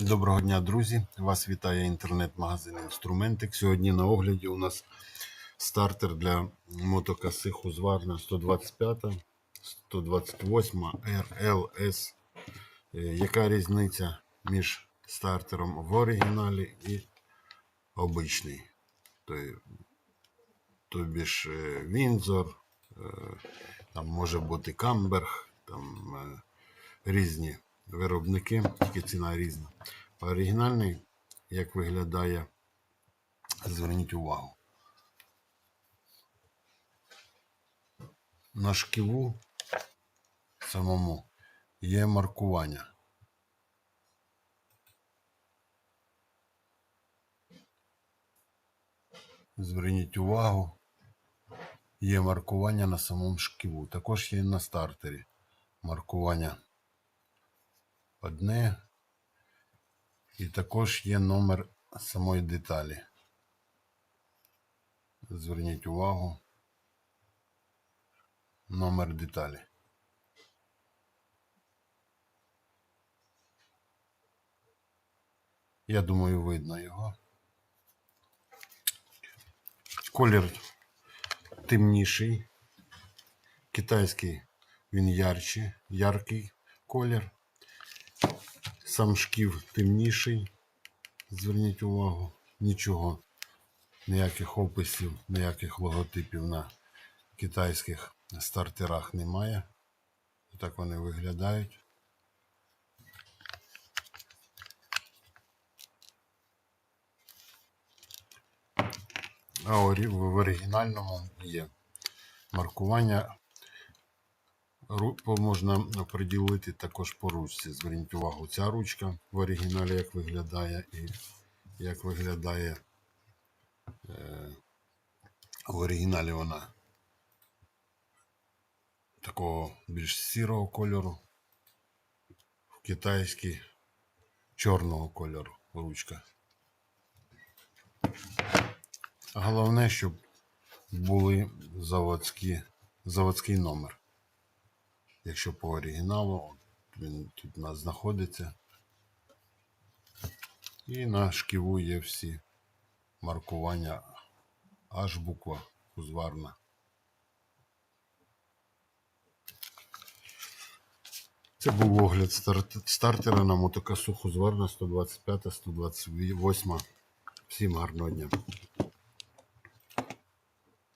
Доброго дня, друзі! Вас вітає інтернет-магазин Інструментик. Сьогодні на огляді у нас стартер для мотокоси Husqvarna 125, 128 RLS. Яка різниця між стартером в оригіналі і обичний? Тобі ж е, Windsor, е, там може бути Камберг, там е, різні виробники, тільки ціна різна. Оригінальний, як виглядає, зверніть увагу. На шківу самому є маркування. Зверніть увагу, є маркування на самому шківу. Також є на стартері маркування одне. І також є номер самої деталі. Зверніть увагу. Номер деталі. Я думаю, видно його. Колір темніший. Китайський він ярче, яркий колір. Сам шків темніший. Зверніть увагу, нічого, ніяких описів, ніяких логотипів на китайських стартерах немає. Так вони виглядають. А в оригінальному є маркування. Можна приділити також по ручці. Зверніть увагу, ця ручка в оригіналі як виглядає і як виглядає е, в оригіналі вона такого більш сірого кольору, в китайській чорного кольору ручка. Головне, щоб були заводські, заводський номер. Якщо по оригіналу, він тут у нас знаходиться. І на шківу є всі маркування аж буква узварна. Це був огляд стартера на мотокасу Husqvarna 125-128. Всім гарного дня.